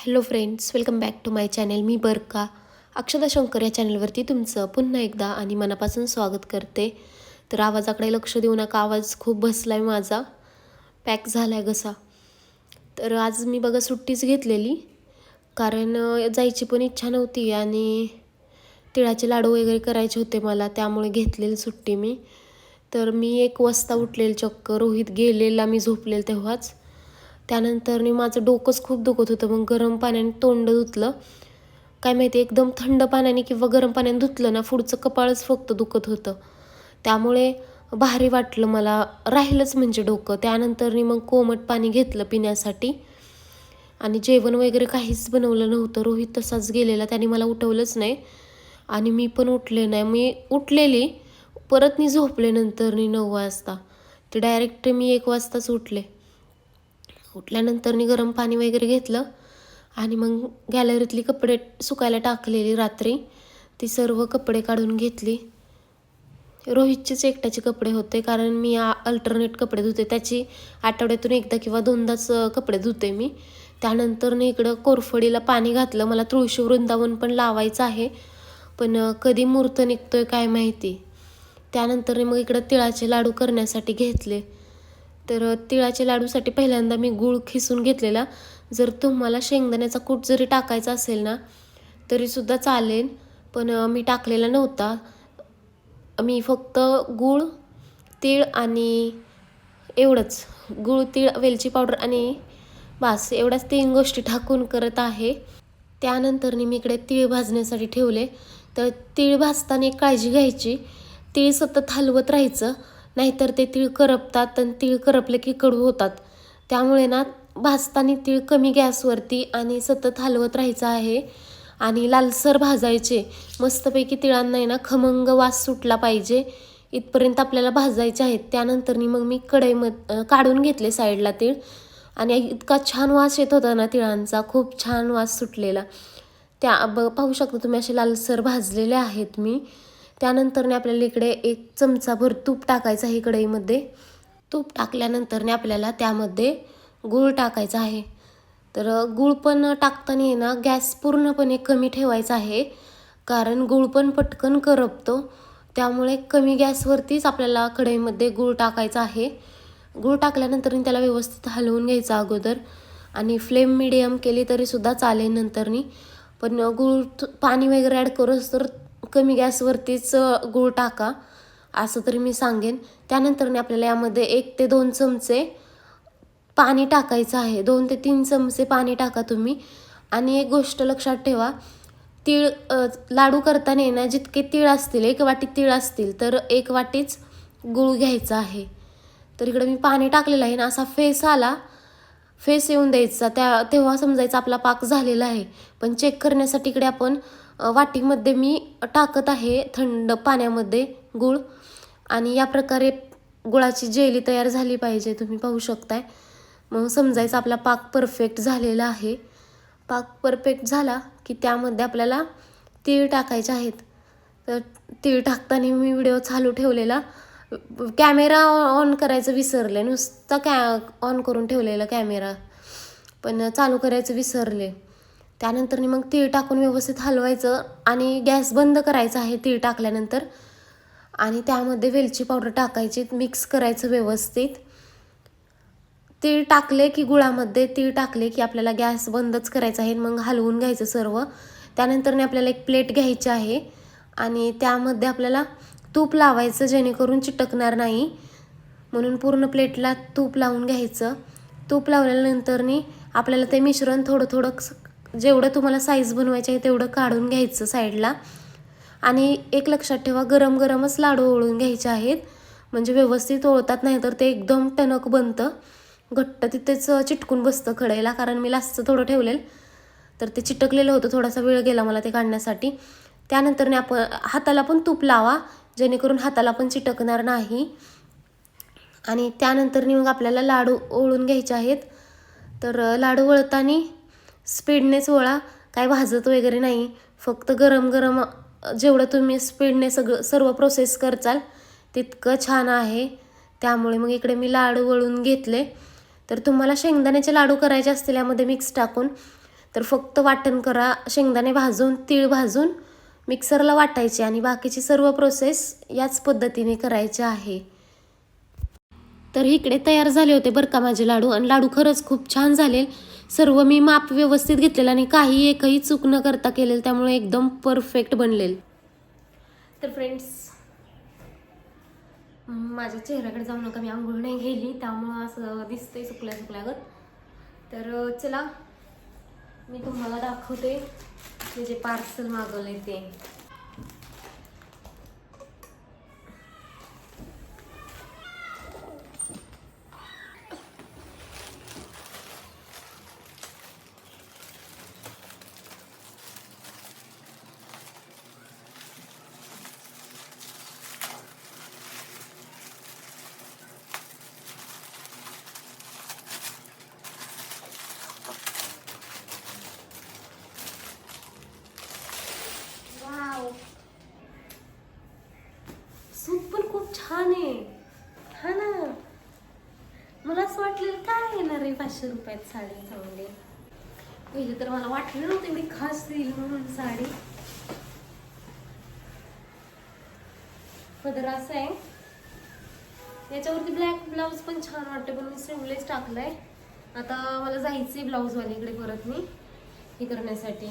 Hello friends welcome back to my channel मी बरका. अक्षदा शंकर या चॅनलवरती तुमचं पुन्हा एकदा आणि मनापासून स्वागत करते. तर आवाजाकडे लक्ष देऊ नका आवाज खूप बसला आहे माझा. पॅक झाला आहे घसा. तर आज मी बघा सुट्टीच घेतलेली. कारण जायची पण इच्छा नव्हती आणि तिळाचे लाडू वगैरे करायचे होते मला त्यामुळे घेतलेली सुट्टी मी. तर मी एक वाजता उठलेली चक्क. रोहित गेलेला मी झोपलेलं तेव्हाच. त्यानंतर मी माझं डोकंच खूप दुखत होतं. मग गरम पाण्याने तोंड धुतलं. काय माहिती एकदम थंड पाण्याने किंवा गरम पाण्याने धुतलं ना पुढचं कपाळच फक्त दुखत होतं. त्यामुळे भारी वाटलं मला राहिलंच म्हणजे डोकं. त्यानंतर मी मग कोमट पाणी घेतलं पिण्यासाठी. आणि जेवण वगैरे काहीच बनवलं नव्हतं. रोहित तसाच गेलेला त्याने मला उठवलंच नाही. आणि मी पण उठले नाही. मी उठलेली परत मी झोपले नंतरनी नऊ वाजता. ते डायरेक्ट मी एक वाजताच उठले. उठल्यानंतर मी गरम पाणी वगैरे घेतलं आणि मग गॅलरीतली कपडे सुकायला टाकलेली रात्री. ती सर्व कपडे काढून घेतली. रोहितचेच एकट्याचे कपडे होते कारण मी अल्टरनेट कपडे धुते. त्याची आठवड्यातून एकदा किंवा दोनदाच कपडे धुते मी. त्यानंतर इकडं कोरफडीला पाणी घातलं. मला तुळशी वृंदावन पण लावायचं आहे. पण कधी मूर्त निघतोय काय माहिती. त्यानंतर मग इकडं तिळाचे लाडू करण्यासाठी घेतले. तर तिळाच्या लाडूसाठी पहिल्यांदा मी गूळ खिसून घेतलेला. जर तुम्हाला शेंगदाण्याचा कूट जरी टाकायचा असेल ना तरीसुद्धा चालेल. पण मी टाकलेला नव्हता. मी फक्त गूळ तीळ आणि एवढंच. गूळ तीळ वेलची पावडर आणि बास एवढ्याच तीन गोष्टी टाकून करत आहे. त्यानंतर मी इकडे तीळ भाजण्यासाठी ठेवले. तर तीळ भाजताना एक काळजी घ्यायची. तीळ सतत हलवत राहायचं. नाहीतर ते तीळ करपतात आणि तीळ करपले की कडू होतात. त्यामुळे ना भाजताना तीळ कमी गॅसवरती आणि सतत हलवत राहायचं आहे आणि लालसर भाजायचे. मस्तपैकी तिळांना आहे ना खमंग वास सुटला पाहिजे. इथपर्यंत आपल्याला भाजायचे आहेत. त्यानंतर मग मी कढईम काढून घेतले साईडला तीळ. आणि इतका छान वास येत होता ना तिळांचा. खूप छान वास सुटलेला. त्या ब पाहू शकता तुम्ही असे लालसर भाजलेले आहेत मी. त्यानंतरने आपल्याला इकडे एक चमचाभर तूप टाकायचं आहे कढईमध्ये. तूप टाकल्यानंतरने आपल्याला त्यामध्ये गूळ टाकायचा आहे. तर गूळ पण टाकताना आहे ना गॅस पूर्णपणे कमी ठेवायचा आहे. कारण गूळ पण पटकन करपतो. त्यामुळे कमी गॅसवरतीच आपल्याला कढईमध्ये गूळ टाकायचा आहे. गूळ टाकल्यानंतर त्याला व्यवस्थित हलवून घ्यायचं अगोदर. आणि फ्लेम मिडियम केली तरीसुद्धा चालेल नंतरनी. पण गूळ पाणी वगैरे ॲड करूस तर कमी गॅसवरतीच गूळ टाका असं तरी मी सांगेन. त्यानंतरने आपल्याला यामध्ये एक ते दोन चमचे पाणी टाकायचं आहे. दोन ते तीन चमचे पाणी टाका तुम्ही. आणि एक गोष्ट लक्षात ठेवा तीळ लाडू करताना ना जितके तीळ असतील एक वाटी तीळ असतील तर एक वाटीच गूळ घ्यायचा आहे. तर इकडं मी पाणी टाकलेलं आहे ना असा फेस आला फेस येऊन द्यायचा. त्या तेव्हा समजायचा आपला पाक झालेला आहे. पण चेक करण्यासाठी इकडे आपण वाटीमध्ये मी टाकत आहे थंड पाण्यामध्ये गूळ. आणि या प्रकारे गुळाची जेली तयार झाली पाहिजे तुम्ही पाहू शकताय. मग समजायचं आपला पाक परफेक्ट झालेला आहे. पाक परफेक्ट झाला की त्यामध्ये आपल्याला तीळ टाकायचे आहेत. तर तीळ टाकताना मी व्हिडिओ चालू ठेवलेला. कॅमेरा ऑन करायचं विसरले नुसता कॅ ऑन करून ठेवलेला कॅमेरा. पण चालू करायचं विसरले. त्यानंतर मग तीळ टाकून व्यवस्थित हलवायचं आणि गॅस बंद करायचा आहे तीळ टाकल्यानंतर. आणि त्यामध्ये वेलची पावडर टाकायची मिक्स करायचं व्यवस्थित. तीळ टाकले की गुळामध्ये तीळ टाकले की आपल्याला गॅस बंदच करायचा आहे. मग हलवून घ्यायचं सर्व. त्यानंतरने आपल्याला एक प्लेट घ्यायची आहे. आणि त्यामध्ये आपल्याला तूप लावायचं जेणेकरून चिटकणार नाही. म्हणून पूर्ण प्लेटला तूप लावून घ्यायचं. तूप लावल्यानंतरनी आपल्याला ते मिश्रण थोडं थोडं स- जेवढं तुम्हाला साईज बनवायची आहे तेवढं काढून घ्यायचं साईडला आणि एक लक्षात ठेवा गरम गरमच लाडू ओळून घ्यायचे आहेत. म्हणजे व्यवस्थित ओळतात नाही तर ते एकदम टणक बनतं. घट्ट तिथेच चिटकून बसतं खडायला कारण मी लास्टचं थोडं ठेवलेलं. तर ते चिटकलेलं होतं थोडासा वेळ गेला मला ते काढण्यासाठी. त्यानंतरने आपण हाताला पण तूप लावा. जेणेकरून हाताला पण चिटकणार नाही. आणि त्यानंतर मग आपल्याला लाडू ओळून घ्यायचे आहेत. तर लाडू वळताना स्पीडनेच वळा काय भाजत वगैरे नाही. फक्त गरम गरम जेवढं तुम्ही स्पीडने सगळं सर्व प्रोसेस करचाल तितकं छान आहे. त्यामुळे मग इकडे मी लाडू वळून घेतले. तर तुम्हाला शेंगदाण्याचे लाडू करायचे असतील यामध्ये मिक्स टाकून. तर फक्त वाटण करा. शेंगदाणे भाजून तीळ भाजून मिक्सरला वाटायचे आणि बाकीची सर्व प्रोसेस याच पद्धतीने करायची आहे. तर इकडे तयार झाले होते बरं का माझे लाडू. आणि लाडू खरंच खूप छान झाले. सर्व मी माप व्यवस्थित घेतलेलं आणि काही एकही चूक न करता केलेलं त्यामुळे एकदम परफेक्ट बनलेल. तर फ्रेंड्स माझ्या चेहऱ्याकडे जाऊ नका मी आंघोळ नाही गेली त्यामुळं असं दिसतंय सुकल्या सुकल्यागत तर चला मी तुम्हाला दाखवते मी जे पार्सल मागवले ते वाव सूप पण खूप छान आहे हा ना मला असं वाटलेलं काय पाचशे रुपयात साडी चांगली. पहिले तर मला वाटलं नव्हतं मी खास देईल म्हणून साडी. पदर असं आहे. याच्यावरती ब्लॅक ब्लाऊज पण छान वाटते पण मी स्लीवलेस टाकलाय. आता मला जायचंय ब्लाऊज वालीकडे परत मी हे करण्यासाठी.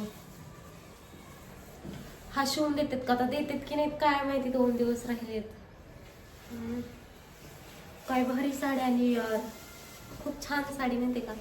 हा शिवून देतात का? आता देतात की नाहीत काय माहिती दोन दिवस राहिलेत. हम्म. काय भारी साडी आली यार खूप छान साडी माहिती का